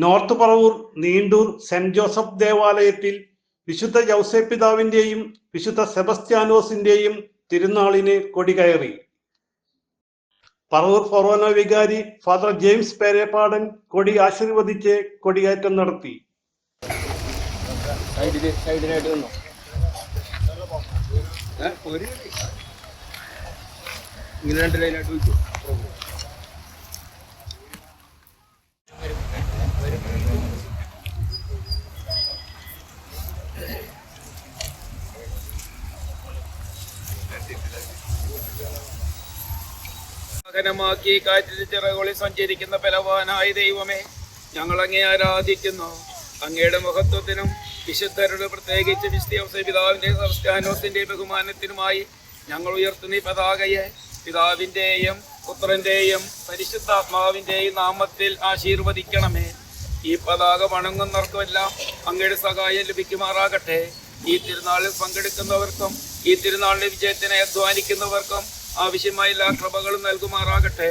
North Paravur Neendoor saint Joseph ദേവാലയത്തിൽ വിശുദ്ധ ജൗസേപ്പിതാവിന്റെയും വിശുദ്ധ സെബസ്ത്യാനോസിന്റെയും തിരുനാളിന് കൊടികയറി പറവൂർ ഫൊറോന വികാരി ഫാദർ ജെയിംസ് പേരേപ്പാടൻ കൊടി ആശീർവദിച്ച് കൊടിയേറ്റം നടത്തി. ഇങ്ങനെ രണ്ട് ലൈനായിട്ട് വെച്ചു വാഹനമാക്കി കാറ്റിന് ചിറകുളി സഞ്ചരിക്കുന്ന ബലവാനായ ദൈവമേ ഞങ്ങൾ അങ്ങേ ആരാധിക്കുന്നു. അങ്ങയുടെ മഹത്വത്തിനും വിശുദ്ധരുടെ പ്രത്യേകിച്ച് വിശുദ്ധ പിതാവിന്റെ സംസ്ഥാനത്തിന്റെ ബഹുമാനത്തിനുമായി ഞങ്ങൾ ഉയർത്തുന്ന ഈ പതാകയെ പിതാവിന്റെയും പുത്രന്റെയും പരിശുദ്ധാത്മാവിന്റെയും നാമത്തിൽ ആശീർവദിക്കണമേ. ഈ പതാക വണങ്ങുന്നവർക്കുമെല്ലാം അങ്ങയുടെ സഹായം ലഭിക്കുമാറാകട്ടെ. ഈ തിരുനാളിൽ പങ്കെടുക്കുന്നവർക്കും ഈ തിരുനാളിന്റെ വിജയത്തിനെ അധ്വാനിക്കുന്നവർക്കും ആവശ്യമായ എല്ലാ കൃപകളും നൽകുമാറാകട്ടെ.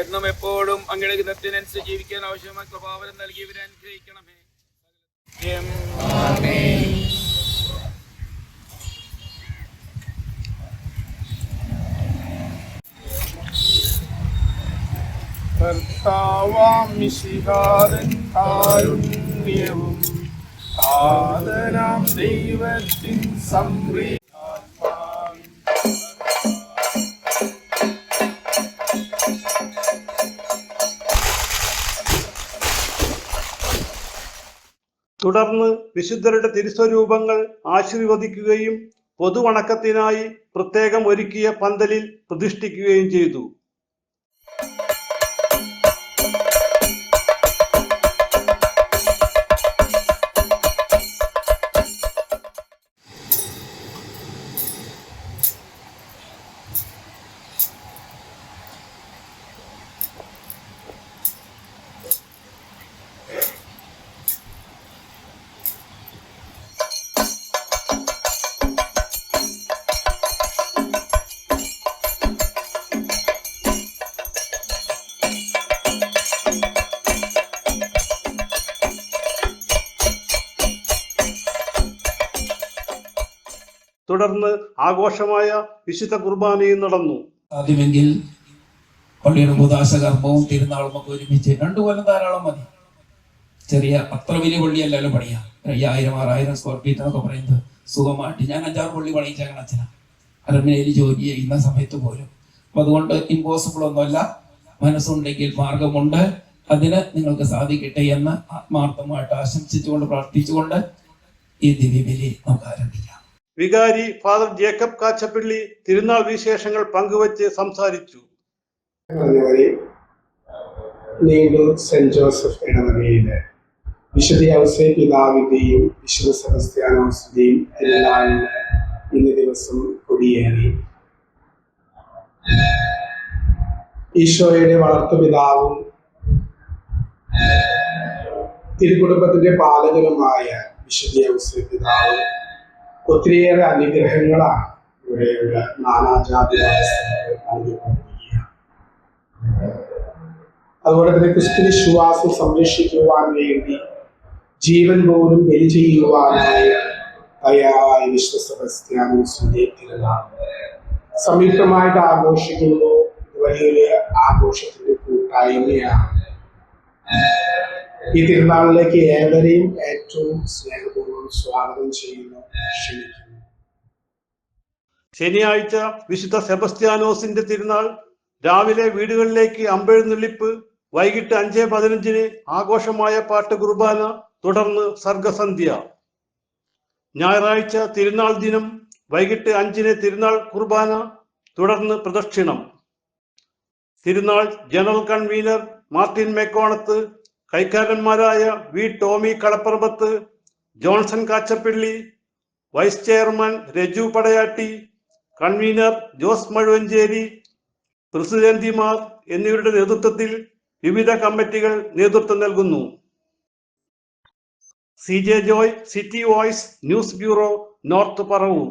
എന്നും എപ്പോഴും അങ്ങയുടെ ഹിതത്തിനനുസരിച്ച് ജീവിക്കാൻ ആവശ്യമായ കൃപാവനം നൽകിയവരെ അനുഗ്രഹിക്കണമേ. കർത്താവാം ദൈവത്തിൻ സംപ്രീ തുടർന്ന് വിശുദ്ധരുടെ തിരുസ്വരൂപങ്ങൾ ആശീർവദിക്കുകയും പൊതുവണക്കത്തിനായി പ്രത്യേകം ഒരുക്കിയ പന്തലിൽ പ്രതിഷ്ഠിക്കുകയും ചെയ്തു. തുടർന്ന് ആഘോഷമായ വിശുദ്ധ കുർബാനയും നടന്നു. ആദ്യമെങ്കിൽ പള്ളിയുടെ ഉദാശ കർമ്മവും തിരുനാളും ഒക്കെ ഒരുമിച്ച് രണ്ടു കൊല്ലം ധാരാളം മതി. ചെറിയ അത്ര വലിയ പള്ളിയല്ലല്ലോ പണിയാ. അയ്യായിരം ആറായിരം സ്ക്വയർ ഫീറ്റ് എന്നൊക്കെ പറയുന്നത് സുഖമായിട്ട് ഞാൻ അഞ്ചാറ് പള്ളി പണിയിച്ചേക്കണ അച്ഛനാ. അരമനയിൽ ജോലി ചെയ്യുന്ന സമയത്ത് പോലും. അപ്പൊ അതുകൊണ്ട് ഇമ്പോസിബിൾ ഒന്നുമല്ല. മനസ്സുണ്ടെങ്കിൽ മാർഗമുണ്ട്. അതിന് നിങ്ങൾക്ക് സാധിക്കട്ടെ എന്ന് ആത്മാർത്ഥമായിട്ട് ആശംസിച്ചുകൊണ്ട് പ്രാർത്ഥിച്ചുകൊണ്ട് ഈ ദിവ്യബലി നമുക്ക് ആരംഭിക്കാം. വികാരി ഫാദർ ജേക്കബ് കാച്ചപ്പള്ളി തിരുനാൾ വിശേഷങ്ങൾ പങ്കുവച്ച് സംസാരിച്ചു. നീണ്ടൂർ സെന്റ് ജോസഫ് ഇടവകയിലെ വിശുദ്ധ ഔസേ പിതാവിന്റെയും വിശുദ്ധ സെബസ്ത്യാനോസിന്റെയും തിരുനാളിന് ഇന്ന് ദിവസം കൊടിയേറി. ഈശോയുടെ വളർത്തുപിതാവും തിരുക്കുടുംബത്തിന്റെ പാലകനുമായ വിശുദ്ധ ഔസേ പിതാവ് ഒത്തിരിയേറെ അനുഗ്രഹങ്ങളാണ് ഇവിടെയുള്ള നാനാജാതി അതുപോലെ തന്നെ ക്രിസ്തു വിശ്വാസം സംരക്ഷിക്കുവാൻ വേണ്ടി ജീവൻ പോലും ബലി ചെയ്യുവാനായി തയ്യാറായ വിശ്വസമസ്ത്യാനോസിന്റെ തിരുനാൾ സംയുക്തമായിട്ട് ആഘോഷിക്കുമ്പോൾ വലിയൊരു ആഘോഷത്തിന്റെ കൂട്ടായ്മയാണ്. ഈ തിരുനാളിലേക്ക് ഏവരെയും ഏറ്റവും സ്നേഹപൂർവം സ്വാഗതം ചെയ്യുന്നു ക്ഷണിക്കുന്നു. ശനിയാഴ്ച വിശുദ്ധ സെബസ്ത്യാനോസിന്റെ തിരുനാൾ രാവിലെ വീടുകളിലേക്ക് അമ്പെഴുന്നള്ളിപ്പ് വൈകിട്ട് അഞ്ച് പതിനഞ്ചിന് ആഘോഷമായ പാട്ട് കുർബാന തുടർന്ന് സർഗസന്ധ്യ. ഞായറാഴ്ച തിരുനാൾ ദിനം വൈകിട്ട് അഞ്ചിന് തിരുനാൾ കുർബാന തുടർന്ന് പ്രദക്ഷിണം. തിരുനാൾ general convener Martin Mekkonath കൈക്കാരന്മാരായ V Tommy Kalaparambath Johnson Kachappilly vice chairman Reju Padayatti convener Jose Mazhuvanchery പ്രസിഡന്റിമാർ എന്നിവരുടെ നേതൃത്വത്തിൽ വിവിധ കമ്മിറ്റികൾ നേതൃത്വം നൽകുന്നു. C J Joy city voice news bureau north Paravur.